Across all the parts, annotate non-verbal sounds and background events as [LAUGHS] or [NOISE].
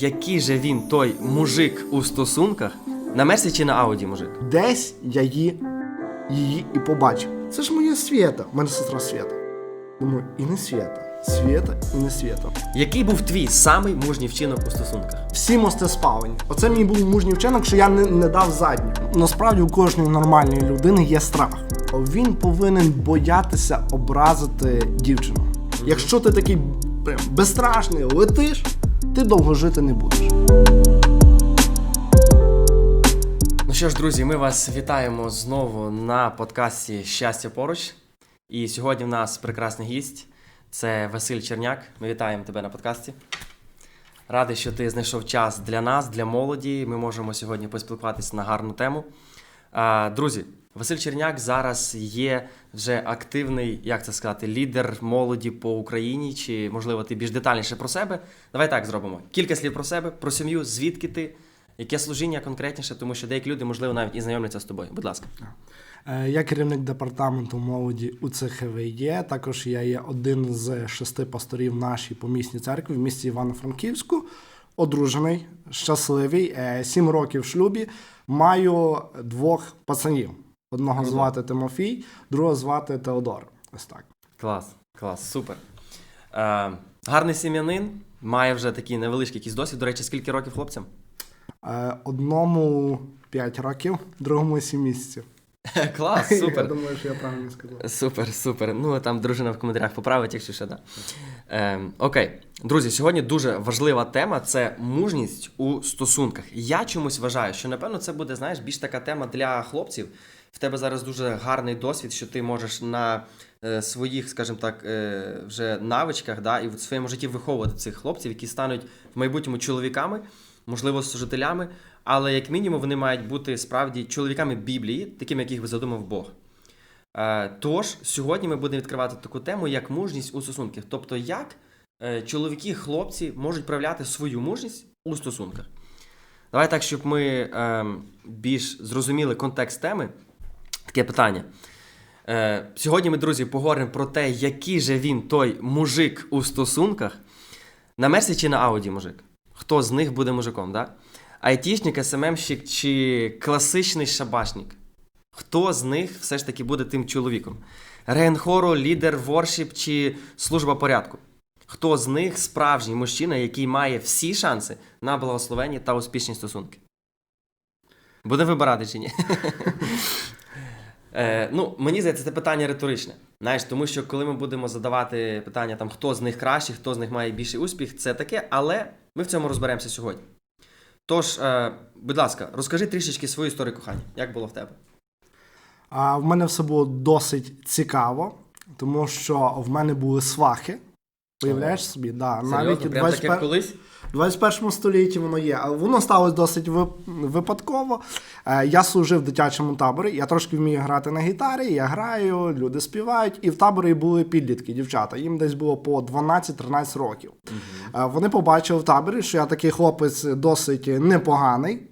Який же він той мужик у стосунках? На Мерсі чи на Ауді мужик? Десь я її, її і побачив. Це ж моя Свята, в мене сестра Свята. Думаю, і не Свята. Свята і не Свята. Який був твій самий мужній вчинок у стосунках? Всі мости спалені. Оце мій був мужній вчинок, що я не, не дав задню. Насправді у кожної нормальної людини є страх. Він повинен боятися образити дівчину. Якщо ти такий прям безстрашний, летиш, ти довго жити не будеш. Ну що ж, друзі, ми вас вітаємо знову на подкасті Щастя поруч. І сьогодні в нас прекрасний гість. Це Василь Черняк. Ми вітаємо тебе на подкасті. Радий, що ти знайшов час для нас, для молоді. Ми можемо сьогодні поспілкуватися на гарну тему. Друзі, Василь Черняк зараз є вже активний, як це сказати, лідер молоді по Україні. Чи можливо ти більш детальніше про себе? Давай так зробимо. Кілька слів про себе, про сім'ю, звідки ти, яке служіння конкретніше, тому що деякі люди, можливо, навіть і знайомляться з тобою. Будь ласка. Е, Я керівник департаменту молоді УЦХВЄ. Також я є один з шести пасторів нашій помісній церкві в місті Івано-Франківську. Одружений, щасливий, е, сім років в шлюбі. Маю двох пацанів. Одного Круто. звати Тимофій, другого звати Теодор. Ось так. Клас, клас, супер. Е, гарний сім'янин, має вже такий невеличкий якийсь досвід. До речі, скільки років хлопцям? Е, Одному 5 років, другому 7 місяців. [LAUGHS] Клас, супер. Я думаю, що я правильно сказав. Супер, супер. Ну там дружина в коментарях поправить, якщо що, да. Ем, окей, друзі, сьогодні дуже важлива тема це мужність у стосунках. Я чомусь вважаю, що напевно це буде, знаєш, більш така тема для хлопців. В тебе зараз дуже гарний досвід, що ти можеш на е, своїх, скажімо так, е, вже навичках, да, і в своєму житті виховувати цих хлопців, які стануть в майбутньому чоловіками, можливо, служителями, але як мінімум вони мають бути справді чоловіками Біблії, такими, яких би задумав Бог. Е, Тож сьогодні ми будемо відкривати таку тему, як мужність у стосунках. Тобто, як е, чоловіки, хлопці можуть проявляти свою мужність у стосунках. Давай так, щоб ми ем, більш зрозуміли контекст теми. Таке питання. Е, Сьогодні ми, друзі, поговоримо про те, який же він той мужик у стосунках. На Мерсі чи на Ауді мужик? Хто з них буде мужиком, да? Айтішник, СММщик чи класичний шабашник? Хто з них все ж таки буде тим чоловіком? Регенхору, лідер воршіп чи служба порядку? Хто з них справжній мужчина, який має всі шанси на благословенні та успішні стосунки? Буде вибирати чи ні? [LAUGHS] Е, ну, мені здається, це питання риторичне. Знаєш, тому що коли ми будемо задавати питання, там, хто з них кращий, хто з них має більший успіх, це таке, але ми в цьому розберемося сьогодні. Тож, е, будь ласка, розкажи трішечки свою історію кохання. Як було в тебе? А в мене все було досить цікаво, тому що в мене були свахи. Уявляєш собі, да, навіть у Прям так, як колись? 21 столітті воно є, воно сталося досить випадково. Е, Я служив в дитячому таборі, я трошки вмію грати на гітарі, я граю, люди співають, і в таборі були підлітки, дівчата. Їм десь було по 12-13 років. Угу. Вони побачили в таборі, що я такий хлопець досить непоганий.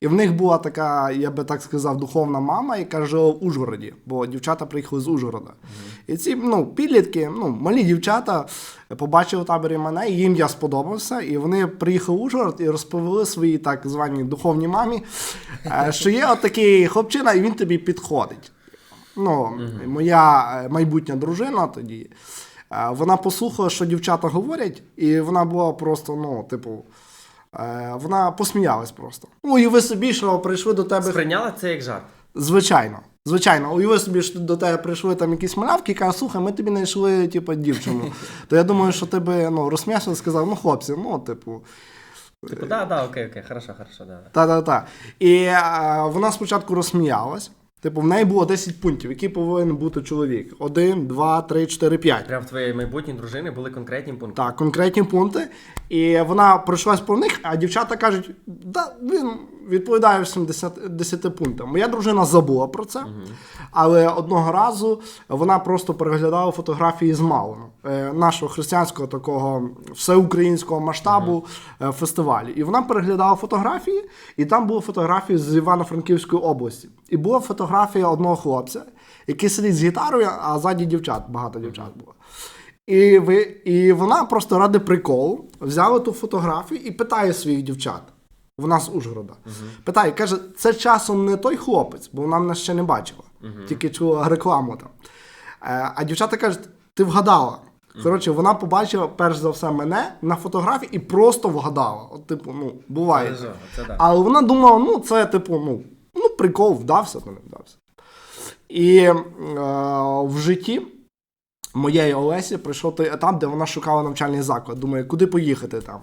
І в них була така, я би так сказав, духовна мама, яка жила в Ужгороді, бо дівчата приїхали з Ужгорода. І ці ну, підлітки, ну, малі дівчата, побачили в таборі мене, і їм я сподобався. І вони приїхали в Ужгород і розповіли своїй так званій духовній мамі, е, що є отакий хлопчина, і він тобі підходить. Ну, моя е, майбутня дружина тоді. е, Вона послухала, що дівчата говорять, і вона була просто, ну, типу, вона посміялась просто. Ну, уяви собі, що прийшли до тебе. Сприйняла це як жарт. Звичайно. Звичайно, уяви собі, що до тебе прийшли там якісь малявки і кажуть, слухай, ми тобі знайшли, типу, дівчину. То я думаю, що ти би ну, розсмішно сказав, ну, хлопці, ну, типу, Типу, да, да, окей, окей, хорошо, хорошо, да. та-та-та. І е, вона спочатку розсміялась. Типу, в неї було 10 пунктів, який повинен бути чоловік. Один, два, три, чотири, п'ять. Прям в твоєї майбутньої дружини були конкретні пункти. Так, конкретні пункти. І вона пройшлась по них, а дівчата кажуть, да, він відповідає всім 10, 10 пунктам. Моя дружина забула про це, але одного разу вона просто переглядала фотографії з Малину, е, нашого християнського такого всеукраїнського масштабу е, фестивалю. І вона переглядала фотографії, і там були фотографії з Івано-Франківської області. І була фотографія одного хлопця, який сидить з гітарою, а ззаді дівчат, багато дівчат було. І, ви, і вона просто ради приколу взяла ту фотографію і питає своїх дівчат. Вона з Ужгорода. Питає, каже, це часом не той хлопець, бо вона мене ще не бачила, тільки чула рекламу там. Е, а дівчата кажуть, ти вгадала. Коротше, вона побачила перш за все мене на фотографії і просто вгадала. От, типу, ну, буває. Це, це да. Але вона думала, ну, це, типу, ну, ну прикол, вдався, то не вдався. І е, в житті моєї Олесі прийшов той етап, де вона шукала навчальний заклад. Думає, куди поїхати там.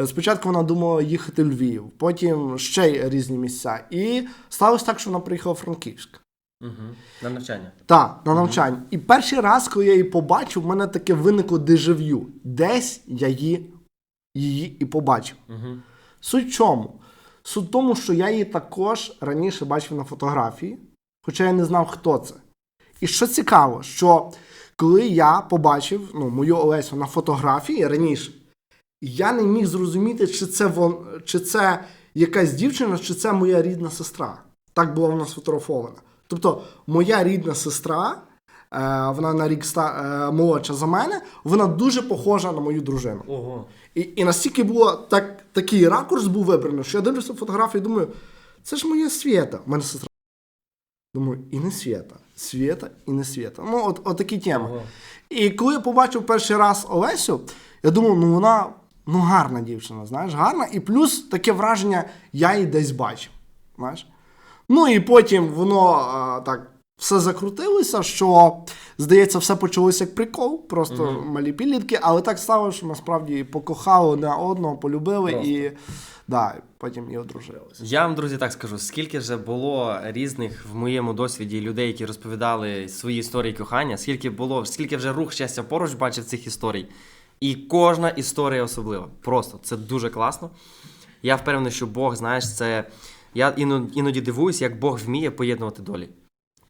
Е, Спочатку вона думала їхати в Львів, потім ще й різні місця. І сталося так, що вона приїхала в Франківськ. Угу. На навчання. Так, на навчання. І перший раз, коли я її побачив, в мене таке виникло дежав'ю. Десь я її, її і побачив. Угу. Суть в чому? Суть в тому, що я її також раніше бачив на фотографії, хоча я не знав, хто це. І що цікаво, що коли я побачив ну, мою Олесю на фотографії раніше, я не міг зрозуміти, чи це, вон, чи це якась дівчина, чи це моя рідна сестра. Так була вона сфотографована. Тобто, моя рідна сестра, е, вона на рік ста, е, молодша за мене, вона дуже похожа на мою дружину. Ого. І, і настільки було так, такий ракурс був вибраний, що я дивлюся фотографію і думаю, це ж моя Свєта. У мене сестра. Думаю, і не Свєта. Свєта і не Свєта. Ну, от, от такі теми. Ого. І коли я побачив перший раз Олесю, я думав, ну вона ну, гарна дівчина, знаєш, гарна. І плюс таке враження, я її десь бачив. Знаєш? Ну і потім воно а, так все закрутилося, що, здається, все почалося як прикол, просто малі підлітки, але так стало, що насправді покохали одне одного, полюбили Просто. і да, потім і одружилися. Я вам, друзі, так скажу, скільки вже було різних в моєму досвіді людей, які розповідали свої історії кохання, скільки було, скільки вже рух щастя поруч бачив цих історій. І кожна історія особлива. Просто це дуже класно. Я впевнений, що Бог, знаєш, це. Я іноді, дивуюсь, як Бог вміє поєднувати долі.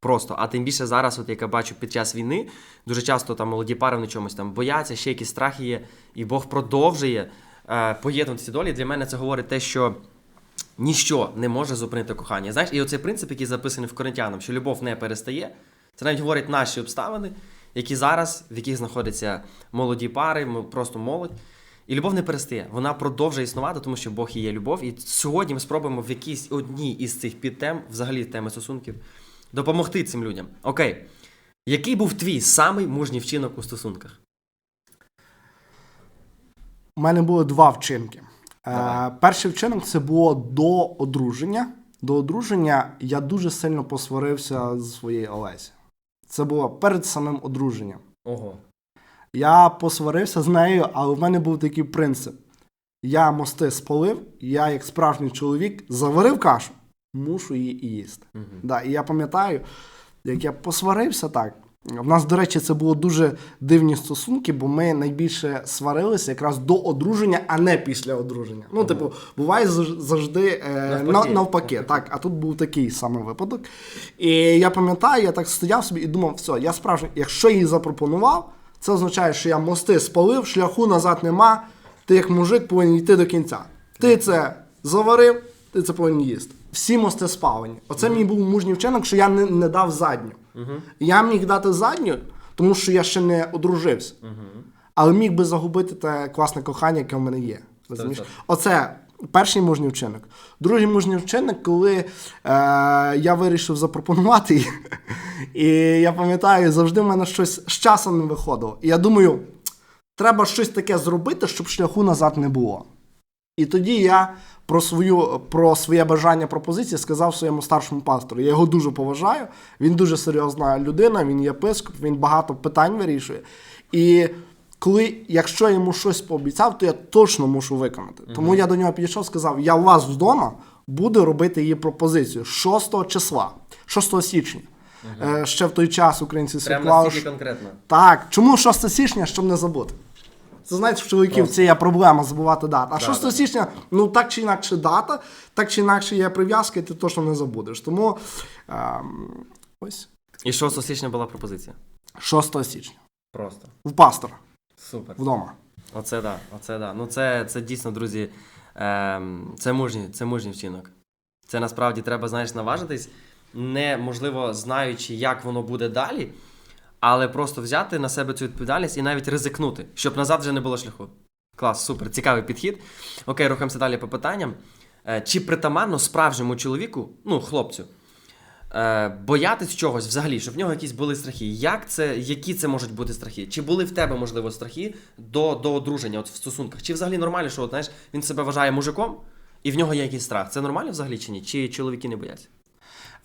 Просто, а тим більше зараз, от як я бачу під час війни, дуже часто там молоді пари в чомусь там бояться, ще якісь страхи є, і Бог продовжує е, поєднувати ці долі. Для мене це говорить те, що ніщо не може зупинити кохання. Знаєш, і оцей принцип, який записаний в Коринтянам, що любов не перестає, це навіть говорять наші обставини, які зараз, в яких знаходяться молоді пари, просто молодь. І любов не перестає, вона продовжує існувати, тому що Бог і є любов. І сьогодні ми спробуємо в якійсь одній із цих підтем, взагалі теми стосунків, допомогти цим людям. Окей. Який був твій самий мужній вчинок у стосунках? У мене було два вчинки. Е, перший вчинок це було до одруження. До одруження я дуже сильно посварився з своєю Олесі. Це було перед самим одруженням. Ого. Я посварився з нею, але в мене був такий принцип. Я мости спалив, я, як справжній чоловік, заварив кашу, мушу її і їсти. Угу. Да, і я пам'ятаю, як я посварився так. В нас, до речі, це було дуже дивні стосунки, бо ми найбільше сварилися якраз до одруження, а не після одруження. Ну, типу, буває завжди е, Навпаки. навпаки. Так, а тут був такий самий випадок. І я пам'ятаю, я так стояв собі і думав, все, я справжній, якщо їй запропонував, це означає, що я мости спалив, шляху назад нема. Ти як мужик повинен йти до кінця. Ти це заварив, ти це повинен їсти. Всі мости спалені. Оце мій був мужній вчинок, що я не, не дав задню. Я міг дати задню, тому що я ще не одружився. Але міг би загубити те класне кохання, яке в мене є. Розумієш? Оце перший мужній вчинок. Другий мужній вчинок, коли е, я вирішив запропонувати їй. І я пам'ятаю, завжди в мене щось з часом не виходило. І я думаю, треба щось таке зробити, щоб шляху назад не було. І тоді я про свою про своє бажання пропозиції сказав своєму старшому пастору. Я його дуже поважаю. Він дуже серйозна людина, він єпископ, він багато питань вирішує. І коли, якщо я йому щось пообіцяв, то я точно мушу виконати. Тому я до нього підійшов і сказав: я у вас вдома буду робити її пропозицію 6 числа, 6 січня. Е, ще в той час українці Прямо святкували. конкретно. Так, чому 6 січня, щоб не забути? Це знаєте, в чоловіків це є проблема забувати дату. А 6 да. січня, ну так чи інакше дата, так чи інакше є прив'язка, і ти точно не забудеш. Тому ем, ось І 6 січня була пропозиція. 6 січня. Просто. В пастора Супер. вдома. Оце да, оце да. Ну це, це дійсно, друзі, ем, це мужній, це мужній вчинок. Це насправді треба, знаєш, наважитись, не можливо знаючи, як воно буде далі, але просто взяти на себе цю відповідальність і навіть ризикнути, щоб назад вже не було шляху. Клас, супер, цікавий підхід. Окей, рухаємося далі по питанням. Е, Чи притаманно справжньому чоловіку, ну, хлопцю, е, боятись чогось взагалі, щоб в нього якісь були страхи? Як це, які це можуть бути страхи? Чи були в тебе, можливо, страхи до, до одруження от в стосунках? Чи взагалі нормально, що от, знаєш, він себе вважає мужиком і в нього є якийсь страх? Це нормально взагалі чи ні? Чи чоловіки не бояться?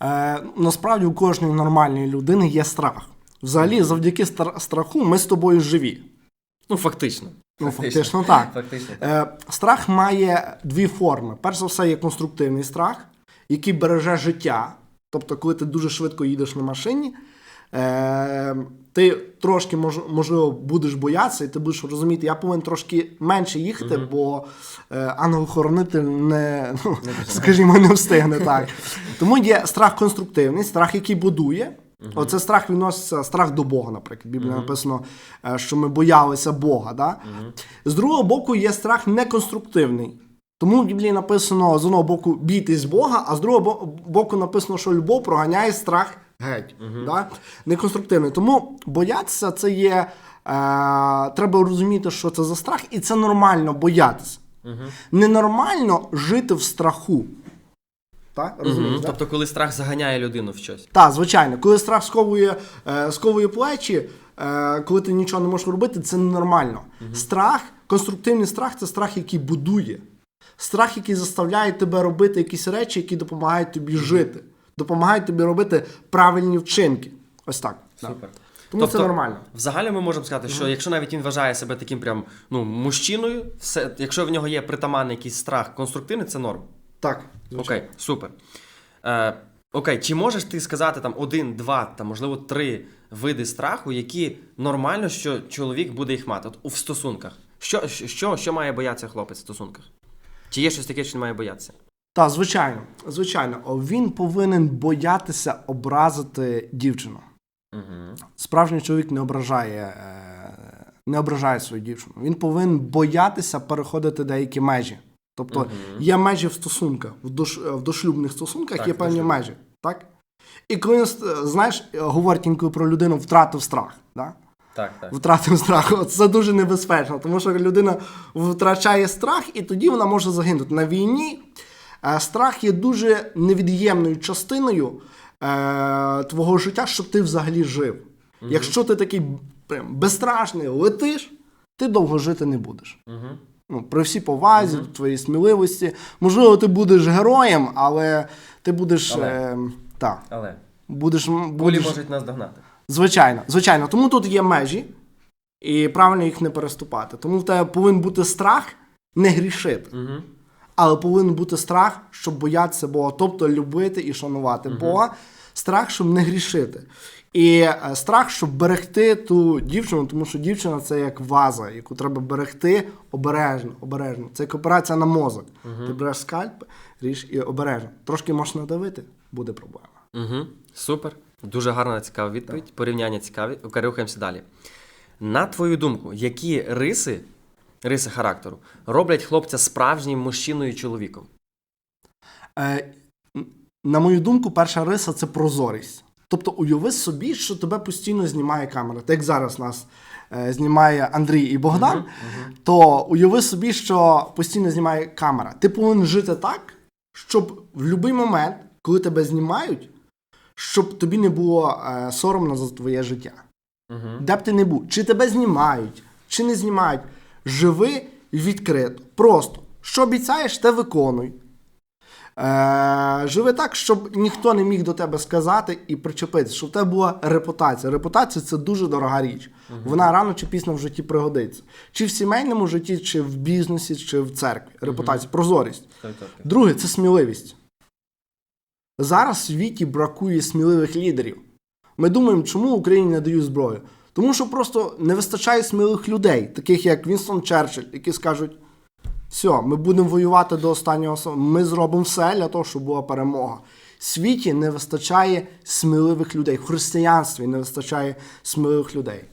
Е, насправді у кожної нормальної людини є страх. Взагалі, завдяки стра- страху ми з тобою живі. Ну, фактично. Ну, фактично так. Фактично. Е, страх має дві форми. Перш за все, є конструктивний страх, який береже життя. Тобто, коли ти дуже швидко їдеш на машині, е, ти трошки мож, можливо будеш боятися, і ти будеш розуміти, я повинен трошки менше їхати, бо е, ангел-хоронитель не, ну, скажімо, не встигне так. Тому є страх конструктивний, страх, який будує. Оце страх відноситься страх до Бога, наприклад. В Біблії написано, е, що ми боялися Бога. Да? З другого боку, є страх неконструктивний. Тому в Біблії написано з одного боку бійтесь Бога, а з другого боку написано, що любов проганяє страх геть. Да? Неконструктивний. Тому боятися це є. Е, треба розуміти, що це за страх, і це нормально боятися. Ненормально жити в страху. Так? Розумієш, Мгм. да? Тобто, коли страх заганяє людину в щось. Так, звичайно, коли страх сковує, е, сковує плечі, е, коли ти нічого не можеш робити, це ненормально. Страх, конструктивний страх це страх, який будує. Страх, який заставляє тебе робити якісь речі, які допомагають тобі жити, допомагають тобі робити правильні вчинки. Ось так. да. Супер. Тому це нормально. Взагалі ми можемо сказати, що якщо навіть він вважає себе таким прям ну, мужчиною, все, якщо в нього є притаманний якийсь страх конструктивний, це норм. Так. звичайно. Окей, супер. Е, окей, чи можеш ти сказати там один, два, там, можливо, три види страху, які нормально, що чоловік буде їх мати от, у- в стосунках? Що, що, що має боятися хлопець в стосунках? Чи є щось таке, що не має боятися? Так, звичайно. Звичайно, О, він повинен боятися образити дівчину. Угу. Справжній чоловік не ображає, е, не ображає свою дівчину. Він повинен боятися переходити деякі межі. Тобто є межі в стосунках, в, дош, в дошлюбних стосунках Так, є певні дошлюбних. межі. Так? І коли е, знаєш, говорять інколи про людину втратив страх. Да? Так, так. Втратив страх. Це дуже небезпечно, тому що людина втрачає страх, і тоді вона може загинути. На війні е, страх є дуже невід'ємною частиною е, твого життя, щоб ти взагалі жив. Якщо ти такий прям безстрашний, летиш, ти довго жити не будеш. Угу. Ну, при всій повазі, твоїй сміливості. Можливо, ти будеш героєм, але ти будеш. Але. Е, так, Але будеш, будеш можуть нас догнати. Звичайно, звичайно. Тому тут є межі, і правильно їх не переступати. Тому в тебе повинен бути страх не грішити. Угу. Але повинен бути страх, щоб боятися Бога, тобто любити і шанувати Бога. Страх, щоб не грішити. І е, страх, щоб берегти ту дівчину, тому що дівчина це як ваза, яку треба берегти обережно, обережно. Це як операція на мозок. Ти береш скальп, ріж і обережно. Трошки можеш надавити, буде проблема. Угу. Супер. Дуже гарна цікава відповідь. Порівняння цікаві. Окей, рухаємося далі. На твою думку, які риси, риси характеру роблять хлопця справжнім мужчиною і чоловіком? Е, на мою думку, перша риса це прозорість. Тобто уяви собі, що тебе постійно знімає камера. Так як зараз нас е, знімає Андрій і Богдан, то уяви собі, що постійно знімає камера. Ти повинен жити так, щоб в будь-який момент, коли тебе знімають, щоб тобі не було е, соромно за твоє життя. Угу. Де б ти не був, чи тебе знімають, чи не знімають, живи відкрито. Просто що обіцяєш, те виконуй. Е, живи так, щоб ніхто не міг до тебе сказати і причепитися, щоб в тебе була репутація. Репутація це дуже дорога річ. Вона рано чи пізно в житті пригодиться. Чи в сімейному житті, чи в бізнесі, чи в церкві. Репутація, прозорість. Друге це сміливість. Зараз в світі бракує сміливих лідерів. Ми думаємо, чому Україні не дають зброю? Тому що просто не вистачає сміливих людей, таких як Вінстон Черчилль, які скажуть: все, ми будемо воювати до останнього ми зробимо все для того, щоб була перемога. Світі не вистачає сміливих людей. В християнстві не вистачає сміливих людей.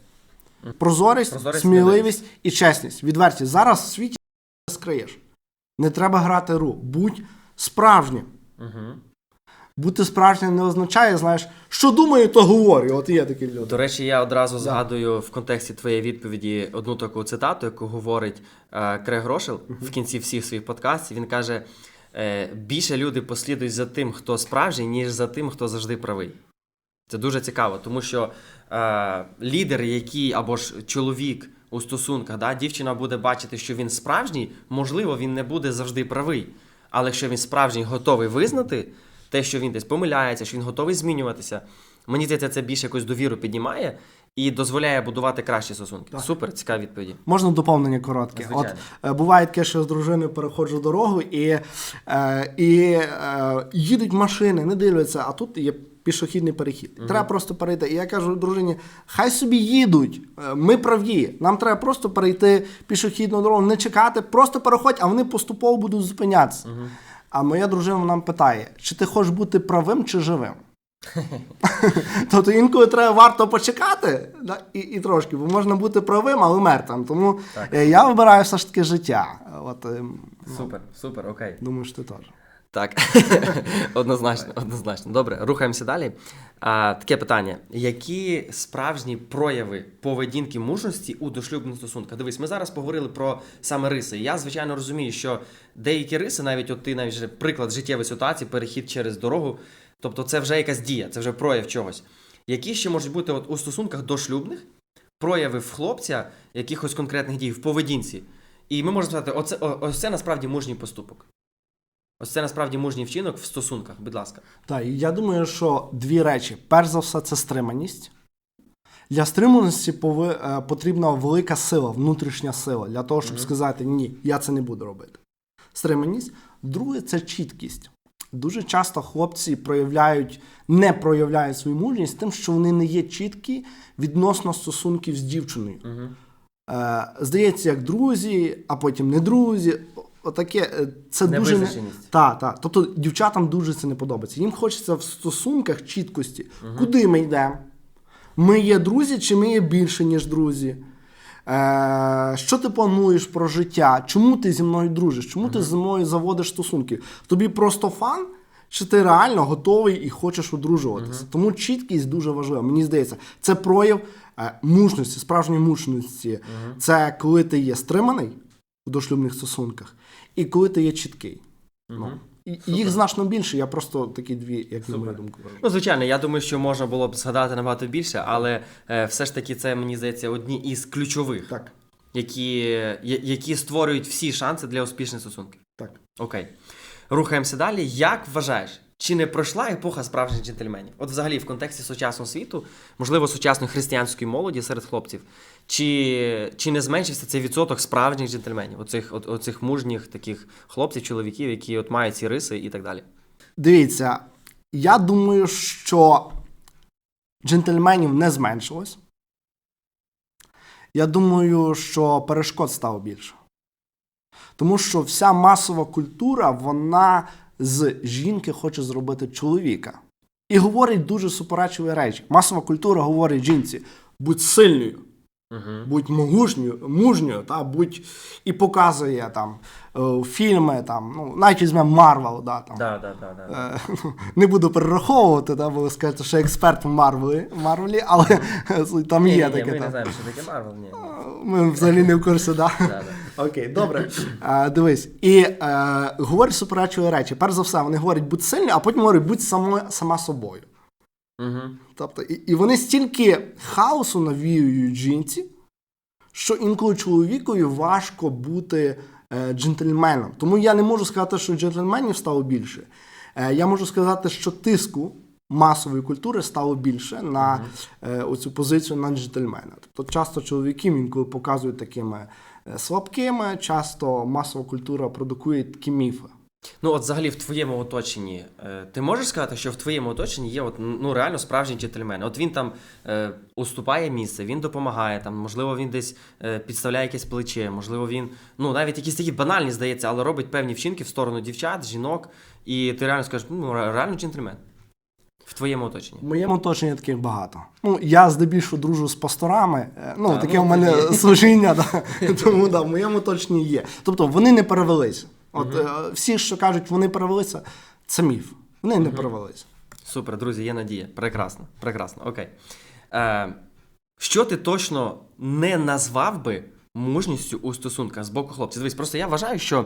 Прозорість, Прозорість, сміливість і чесність. Відвертість. Зараз в світі не скриєш. Не треба грати ру. Будь справжнім. Угу. Бути справжнім не означає, знаєш, що думаю, то говорю. От є такі люди. До речі, я одразу згадую в контексті твоєї відповіді одну таку цитату, яку говорить е, Крег Рошел в кінці всіх своїх подкастів. Він каже: е, більше люди послідують за тим, хто справжній, ніж за тим, хто завжди правий. Це дуже цікаво, тому що е, лідер, який або ж чоловік у стосунках, да, дівчина буде бачити, що він справжній, можливо, він не буде завжди правий. Але якщо він справжній готовий визнати те, що він десь помиляється, що він готовий змінюватися, мені здається, це більше якусь довіру піднімає і дозволяє будувати кращі стосунки. Супер, цікаві відповіді. Можна доповнення коротке. Звичайно. От е, буває таке, що я з дружиною переходжу дорогу і, е, і е, їдуть машини, не дивляться, а тут є пішохідний перехід. Треба просто перейти. І я кажу дружині: хай собі їдуть, е, ми праві. Нам треба просто перейти пішохідну дорогу, не чекати, просто переходь, а вони поступово будуть зупинятися. А моя дружина нам питає: чи ти хочеш бути правим чи живим? [LAUGHS] Тобто інколи треба варто почекати да, і, і трошки, бо можна бути правим, але мертвим. Тому так. я вибираю все ж таки життя. От, Супер, Супер, супер, окей. думаю, що ти теж. Так, [LAUGHS] однозначно, однозначно. Добре, рухаємося далі. А, таке питання: які справжні прояви поведінки мужності у дошлюбних стосунках? Дивись, ми зараз поговорили про саме риси. Я звичайно розумію, що деякі риси, навіть от ти навіть приклад життєвої ситуації, перехід через дорогу, тобто це вже якась дія, це вже прояв чогось. Які ще можуть бути от у стосунках дошлюбних прояви в хлопця якихось конкретних дій в поведінці? І ми можемо сказати, оце, о- ось це насправді мужній поступок. Ось це насправді мужній вчинок в стосунках, будь ласка. Так, і я думаю, що дві речі. Перш за все, це стриманість. Для стриманості пови- е, потрібна велика сила, внутрішня сила, для того, щоб сказати ні, я це не буду робити. Стриманість. Друге це чіткість. Дуже часто хлопці проявляють, не проявляють свою мужність тим, що вони не є чіткі відносно стосунків з дівчиною. Е, здається, як друзі, а потім не друзі. Отаке, е, це дуже не... Так, так. Тобто дівчатам дуже це не подобається. Їм хочеться в стосунках чіткості. Куди ми йдемо? Ми є друзі, чи ми є більше, ніж друзі? Е, що ти плануєш про життя? Чому ти зі мною дружиш? Чому ти зі мною заводиш стосунки? Тобі просто фан? Чи ти реально готовий і хочеш одружуватися? Тому чіткість дуже важлива. Мені здається, це прояв е, мужності, справжньої мужності. Це коли ти є стриманий у дошлюбних стосунках, і коли ти є чіткий. Ну, і, і їх значно більше. Я просто такі дві, як на мою думку. Ну, звичайно, я думаю, що можна було б згадати набагато більше, але е, все ж таки це, мені здається, одні із ключових, Так, які, я- які створюють всі шанси для успішних стосунків. так. Окей. Рухаємося далі. Як вважаєш, чи не пройшла епоха справжніх джентльменів? От взагалі в контексті сучасного світу, можливо, сучасної християнської молоді серед хлопців, чи, чи не зменшився цей відсоток справжніх джентльменів, оцих, оцих мужніх таких хлопців, чоловіків, які от мають ці риси і так далі? Дивіться, я думаю, що джентльменів не зменшилось. Я думаю, що перешкод стало більше. Тому що вся масова культура, вона з жінки хоче зробити чоловіка. І говорить дуже суперечливі речі. Масова культура говорить жінці: будь сильною, Угу. будь могушньою, мужньою, та, будь і показує там е, фільми, там, ну, навіть візьмемо Марвел, да, там. Да, да, да, да. Е, [LAUGHS] Не буду перераховувати, да, бо ви скажете, що експерт в Марвелі, Марвелі але [LAUGHS] там є таке. ми не знаємо, що таке Марвел. Ні. Ми взагалі не в курсі, да? [LAUGHS] Да, да. Окей, добре. Е, дивись. І е, говорять суперечливі речі. Перш за все, вони говорять будь сильною, а потім говорять будь само, сама собою. Угу. Тобто, і, і вони стільки хаосу навіюють жінці, що інколи чоловікові важко бути е, джентльменом. Тому я не можу сказати, що джентльменів стало більше. Е, я можу сказати, що тиску масової культури стало більше на е, оцю позицію на джентльмена. Тобто часто чоловіків інколи показують такими е, слабкими, часто масова культура продукує такі міфи. Ну, от взагалі в твоєму оточенні, е, ти можеш сказати, що в твоєму оточенні є от, ну, реально справжній джентльмен. От він там е, уступає місце, він допомагає, там, можливо, він десь е, підставляє якесь плече, можливо, він ну, навіть якісь такі банальні, здається, але робить певні вчинки в сторону дівчат, жінок, і ти реально скажеш, ну, реально джентльмен. В твоєму оточенні. В моєму оточенні таких багато. Ну, я здебільшого дружу з пасторами. е, Ну, Та, таке ну, в мене [LAUGHS] служіння, да. тому да, в моєму оточенні є. Тобто вони не перевелися. От е, всі, що кажуть, вони перевелися, це міф. Вони не провелися. Супер, друзі, є надія. Прекрасно, прекрасно. Окей. Е, що ти точно не назвав би мужністю у стосунках з боку хлопців? Дивись, просто я вважаю, що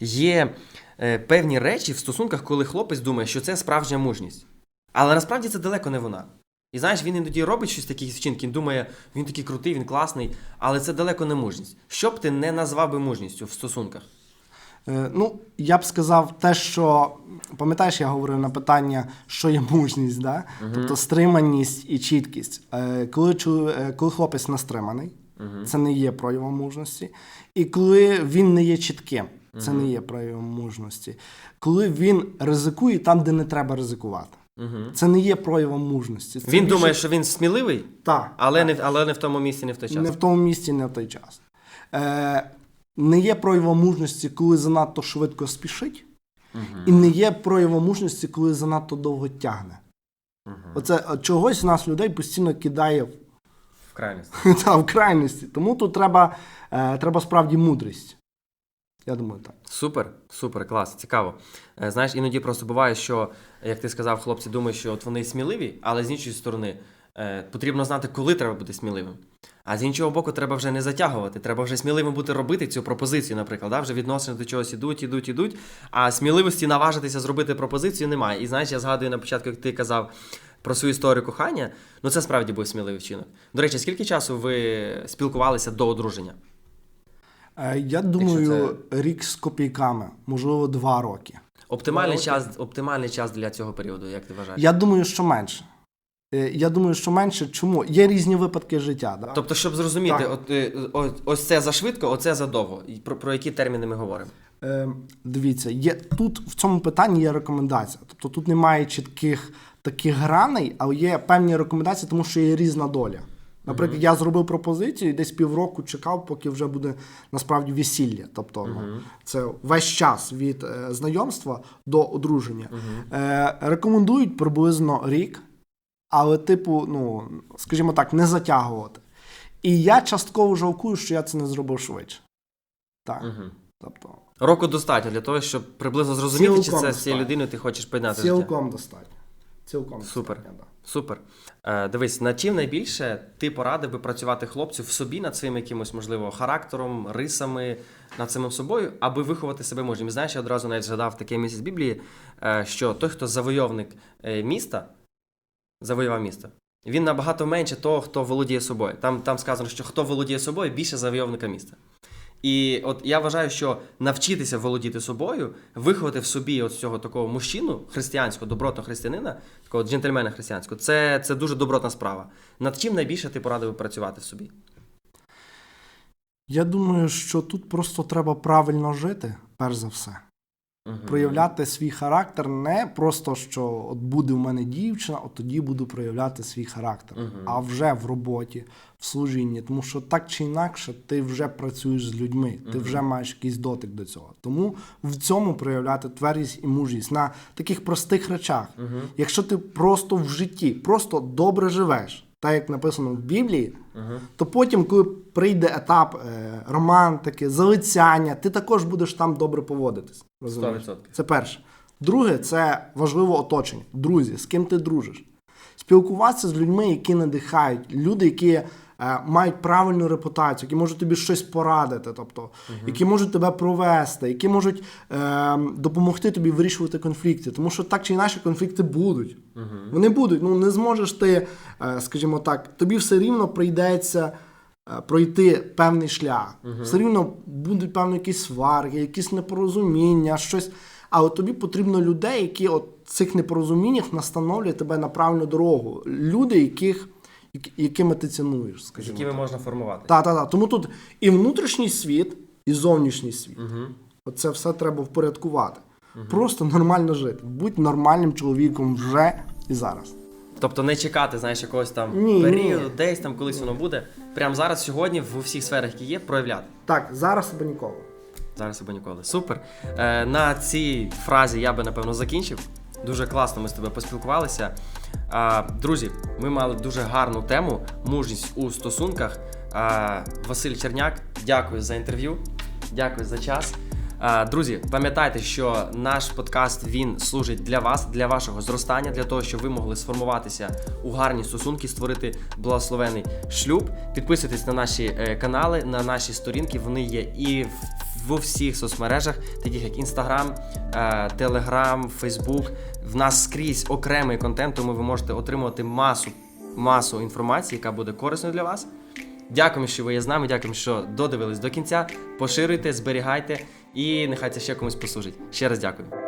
є е, певні речі в стосунках, коли хлопець думає, що це справжня мужність. Але насправді це далеко не вона. І знаєш, він іноді робить щось такі вчинки, він думає, він такий крутий, він класний, але це далеко не мужність. Що б ти не назвав би мужністю в стосунках? Е, Ну, я б сказав те, що пам'ятаєш, я говорив на питання, що є мужність, да? тобто стриманість і чіткість. Е, Коли, е, коли хлопець настриманий, це не є проявом мужності. І коли він не є чітким, це не є проявом мужності. Коли він ризикує там, де не треба ризикувати. Це не є проявом мужності. Це Він більше- думає, що він сміливий, так, але, Не, але не в тому місці, не в той час. не в тому місці, не в той час. Е, не є проявом мужності, коли занадто швидко спішить, і не є проявом мужності, коли занадто довго тягне. Оце от чогось нас людей постійно кидає в, В крайність. [LAUGHS] та, в крайності. Тому тут треба, е, треба справді мудрість. Я думаю, так. Супер, супер, клас, цікаво. Е, Знаєш, іноді просто буває, що, як ти сказав, хлопці думають, що от вони сміливі, але з іншої сторони е, потрібно знати, коли треба бути сміливим. А з іншого боку, треба вже не затягувати. Треба вже сміливим бути робити цю пропозицію, наприклад. Да? Вже відносини до чогось ідуть, ідуть, ідуть. А сміливості наважитися зробити пропозицію немає. І знаєш, я згадую на початку, як ти казав про свою історію кохання. Ну це справді був сміливий вчинок. До речі, скільки часу ви спілкувалися до одруження? Е, я думаю, рік з копійками, можливо, два роки. Оптимальний Два час, оптимальний час для цього періоду, як ти вважаєш? Я думаю, що менше. Е, Я думаю, що менше. Чому? Є різні випадки життя. Да? Тобто, щоб зрозуміти, от, е, о- ось це за швидко, оце за довго. І Про, про які терміни ми говоримо? Е, дивіться, є тут в цьому питанні є рекомендація. Тобто тут немає чітких таких граней, але є певні рекомендації, тому що є різна доля. Наприклад, я зробив пропозицію і десь півроку чекав, поки вже буде насправді весілля. Тобто, ну, це весь час від е, знайомства до одруження. Е, рекомендують приблизно рік, але, типу, ну, скажімо так, не затягувати. І я частково жалкую, що я це не зробив швидше. Так. Угу. Тобто, Року достатньо для того, щоб приблизно зрозуміти, чи це з цією людиною ти хочеш поєднати життя. Цілком достатньо. Цілком Супер. достатньо, да. Супер. Е, дивись, над чим найбільше ти порадив би працювати хлопцю в собі над своїм якимось, можливо, характером, рисами, над самим собою, аби виховати себе мужнім. Знаєш, я одразу навіть згадав таке місце з Біблії, е, що той, хто завойовник е, міста, завоював місто. Він набагато менше того, хто володіє собою. Там, там сказано, що хто володіє собою, більше завойовника міста. І от я вважаю, що навчитися володіти собою, виховати в собі от цього такого мужчину, християнського, добротного християнина, такого джентльмена християнського, це, це дуже добротна справа. Над чим найбільше ти порадив працювати в собі? Я думаю, що тут просто треба правильно жити, перш за все. Проявляти свій характер не просто, що от буде в мене дівчина, от тоді буду проявляти свій характер, а вже в роботі, в служінні. Тому що так чи інакше ти вже працюєш з людьми, ти вже маєш якийсь дотик до цього. Тому в цьому проявляти твердість і мужність на таких простих речах. Якщо ти просто в житті, просто добре живеш, так як написано в Біблії, то потім, коли прийде етап е, романтики, залицяння, ти також будеш там добре поводитись. Розумієш? 100%. Це перше. Друге, це важливо оточення. Друзі, з ким ти дружиш. Спілкуватися з людьми, які надихають, люди, які мають правильну репутацію, які можуть тобі щось порадити, тобто, які можуть тебе провести, які можуть е, допомогти тобі вирішувати конфлікти. Тому що так чи інакше конфлікти будуть. Вони будуть. Ну не зможеш ти, е, скажімо так, тобі все рівно прийдеться е, пройти певний шлях. Все рівно будуть певні якісь сварки, якісь непорозуміння, щось. Але тобі потрібно людей, які от цих непорозуміннях настановлять тебе на правильну дорогу. Люди, яких, якими ти цінуєш, З скажімо. якими можна формувати? Так, так, так. Тому тут і внутрішній світ, і зовнішній світ. Угу. Оце все треба впорядкувати. Просто нормально жити. Будь нормальним чоловіком вже і зараз. Тобто не чекати, знаєш, якогось там Ні, періоду, ні. десь там колись воно буде. Прямо зараз, сьогодні, в усіх сферах, які є, проявляти. Так, зараз або ніколи. Зараз або ніколи. Супер. Е, на цій фразі я би напевно закінчив. Дуже класно ми з тобою поспілкувалися. А, друзі, ми мали дуже гарну тему мужність у стосунках. А, Василь Черняк, дякую за інтерв'ю, дякую за час. Друзі, пам'ятайте, що наш подкаст він служить для вас, для вашого зростання, для того, щоб ви могли сформуватися у гарні стосунки, створити благословений шлюб. Підписуйтесь на наші е, канали, на наші сторінки. Вони є і в всіх соцмережах, таких як е, Telegram, Facebook. В нас скрізь окремий контент, тому ви можете отримувати масу, масу інформації, яка буде корисною для вас. Дякуємо, що ви є з нами. Дякуємо, що додивились до кінця. Поширюйте, зберігайте і нехай це ще комусь послужить. Ще раз дякую.